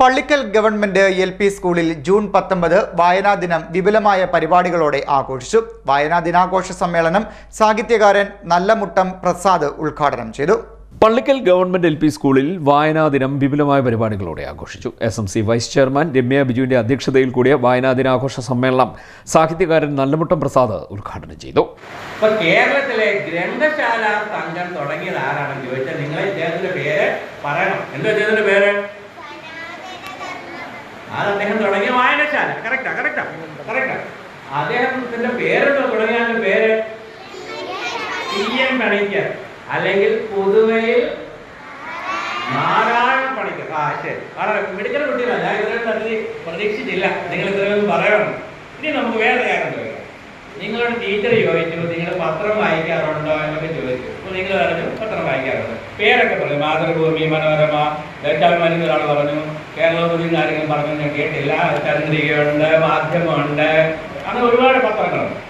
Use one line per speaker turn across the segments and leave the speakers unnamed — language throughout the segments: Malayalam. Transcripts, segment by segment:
പള്ളിക്കൽ ഗവൺമെന്റ് എൽ പി സ്കൂളിൽ ജൂൺ പത്തൊമ്പത് വായനാ ദിനം വിപുലമായ പരിപാടികളോടെ ആഘോഷിച്ചു. വായനാ ദിനാഘോഷ സമ്മേളനം സാഹിത്യകാരൻ നല്ലമുട്ടം പ്രസാദ് ഉദ്ഘാടനം ചെയ്തു.
പള്ളിക്കൽ ഗവൺമെന്റ് എൽ പി സ്കൂളിൽ വായനാ ദിനം വിപുലമായ പരിപാടികളോടെ ആഘോഷിച്ചു. S M C vice chairman Ramya ബിജുവിന്റെ അധ്യക്ഷതയിൽ കൂടിയ വായനാ ദിനാഘോഷ സമ്മേളനം സാഹിത്യകാരൻ നല്ലമുട്ടം പ്രസാദ് ഉദ്ഘാടനം ചെയ്തു.
ഇപ്പൊ കേരളത്തിലെ ഗ്രന്ഥശാല സംഘം തുടങ്ങിയത് ആരാണെന്ന് ചോദിച്ചാൽ നിങ്ങൾ ഇദ്ദേഹത്തിന്റെ പേര് പറയണം. എന്താ ഇദ്ദേഹത്തിന്റെ പേര്? അത് അദ്ദേഹം തുടങ്ങിയ വായനശാല. കറക്റ്റാ കറക്റ്റാ കറക്റ്റാ അദ്ദേഹത്തിന്റെ പേരുണ്ടോ? തുടങ്ങിയ പേര്? C N Panicker. അല്ലെങ്കിൽ പുതുവയിൽ നാരായണ പണിക്കർ. ആ ശരി. വളരെ മെഡിക്കൽ കുട്ടികളല്ല. ഞാൻ ഇത്രയും പ്രതീക്ഷിച്ചില്ല നിങ്ങൾ ഇത്രയൊന്നും പറയണം. ഇനി നമുക്ക് വേറെ കാര്യം ചോദിക്കാം നിങ്ങളുടെ ടീച്ചർ ചോദിച്ചു നിങ്ങൾ പത്രം വായിക്കാറുണ്ടോ? എന്നൊക്കെ ചോദിച്ചു. അപ്പോൾ നിങ്ങൾ പറഞ്ഞു പത്രം വായിക്കാറുണ്ട്. പേരൊക്കെ പറഞ്ഞു മാതൃഭൂമി മനോരമ ദേശാഭിമാനി ഒരാൾ പറഞ്ഞു. കേരളത്തിൽ ആരെങ്കിലും പറഞ്ഞു ഞാൻ കേട്ടില്ല. ചന്ദ്രികയുണ്ട് മാധ്യമമുണ്ട്. അങ്ങനെ ഒരുപാട് പത്രങ്ങളുണ്ട്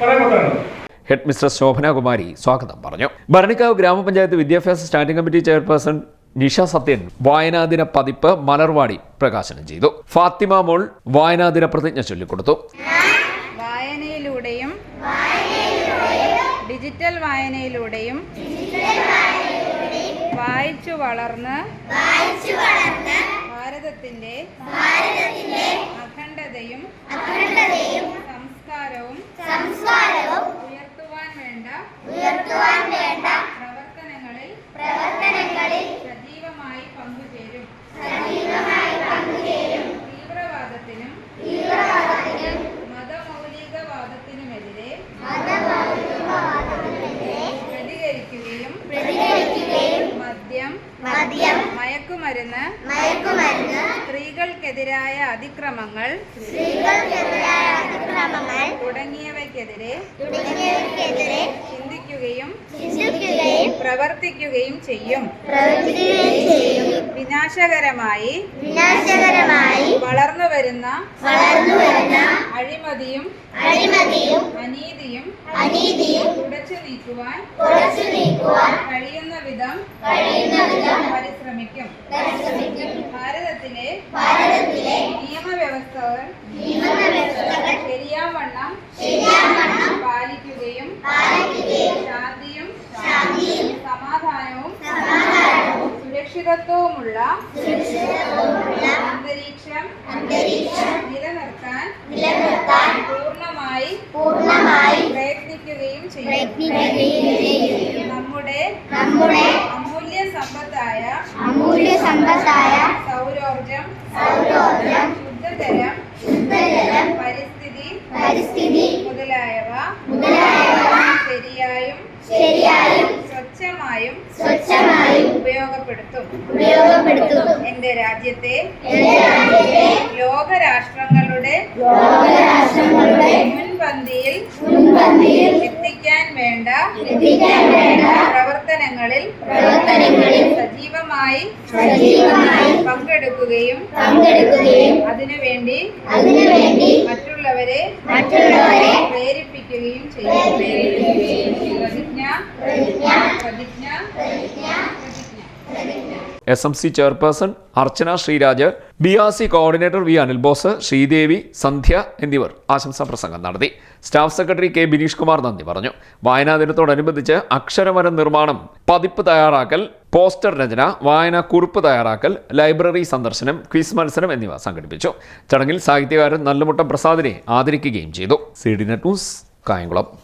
കുറേ പത്രങ്ങളുണ്ട്
ഹെഡ് മിസ്റ്റർ ശോഭനകുമാരി സ്വാഗതം പറഞ്ഞു. ഭരണിക്കാവ് ഗ്രാമപഞ്ചായത്ത് വിദ്യാഭ്യാസ standing committee chairperson Nisha Sathyan വായനാദിന പതിപ്പ് മലർവാടി പ്രകാശനം ചെയ്തു. ഫാത്തിമ മോൾ വായനാദിന പ്രതിജ്ഞ ചൊല്ലിക്കൊടുത്തു.
ഡിജിറ്റൽ വായനയിലൂടെയും വായിച്ചു വളർന്ന് ഭാരതത്തിന്റെ മയക്കുമരുന്ന്. സ്ത്രീകൾക്കെതിരായ അതിക്രമങ്ങൾ. സ്ത്രീകൾക്കെതിരായ അതിക്രമങ്ങൾ. തുടങ്ങിയവയ്ക്കെതിരെ ചിന്തിക്കുകയും പ്രവർത്തിക്കുകയും ചെയ്യും. വിനാശകരമായി
വിനാശകരമായി
വളർന്നു വരുന്ന
വളർന്നു വരുന്ന
അഴിമതിയും
അഴിമതിയും
അനീതിയും
അനീതിയും
തുടച്ചു നീക്കുവാൻ
തുടച്ചു നീക്കുവാൻ
കഴിയുന്ന വിധം
കഴിയുന്ന വിധം
പരിശ്രമിക്കും.
പരിശ്രമിക്കും.
ഭാരതത്തിലെ
ഭാരതത്തിലെ
നിയമവ്യവസ്ഥകൾ
നിയമവ്യവസ്ഥകൾ
സുരക്ഷിതത്വവുമുള്ള അന്തരീക്ഷം
അന്തരീക്ഷം
നിലനിർത്താൻ പൂർണമായി
പൂർണമായി
പ്രയത്നിക്കുകയും ചെയ്യും. നമ്മുടെ
നമ്മുടെ
അമൂല്യ സമ്പത്തായ
അമൂല്യ സമ്പത്തായ
സൗരോർജം
സൗരോർജം
ശുദ്ധജലം
ശുദ്ധജലം
പരിസ്ഥിതി
പരിസ്ഥിതി
മുതലായവ
മുതലായവ
ശരിയായും
ശരിയായും
സ്വച്ഛമായും
സ്വച്ഛമായും
ഉപയോഗപ്പെടുത്തും.
ഉപയോഗപ്പെടുത്തും.
എന്റെ രാജ്യത്തെ
ലോകരാഷ്ട്രങ്ങളുടെ
മുൻപന്തിയിൽ
മുൻപന്തിയിൽ
എത്തിക്കാൻ വേണ്ട
എത്തിക്കാൻ വേണ്ട
പ്രവർത്തനങ്ങളിൽ
പ്രവർത്തനങ്ങളിൽ
സജീവമായി
സജീവമായി
പങ്കെടുക്കുകയും
പങ്കെടുക്കുകയും
അതിനുവേണ്ടി
അതിനുവേണ്ടി
മറ്റുള്ളവരെ
മറ്റുള്ളവരെ
പ്രേരിപ്പിക്കുകയും ചെയ്യും പ്രതിജ്ഞ
പ്രതിജ്ഞ
പ്രതിജ്ഞ
പ്രതിജ്ഞ
പ്രതിജ്ഞ
S M C chairperson Archana Sreeraj B R C coordinator V Anil Bose Sreedevi Sandhya എന്നിവർ ആശംസാ പ്രസംഗം നടത്തി. Staff secretary K Bineesh Kumar നന്ദി പറഞ്ഞു. വായനാ ദിനത്തോടനുബന്ധിച്ച് അക്ഷരമരം നിർമ്മാണം പതിപ്പ് തയ്യാറാക്കൽ പോസ്റ്റർ രചന വായനാ കുറിപ്പ് തയ്യാറാക്കൽ ലൈബ്രറി സന്ദർശനം ക്വിസ് മത്സരം എന്നിവ സംഘടിപ്പിച്ചു. ചടങ്ങിൽ സാഹിത്യകാരൻ നല്ലമുട്ടം പ്രസാദിനെ ആദരിക്കുകയും ചെയ്തു. C D net news Kayamkulam.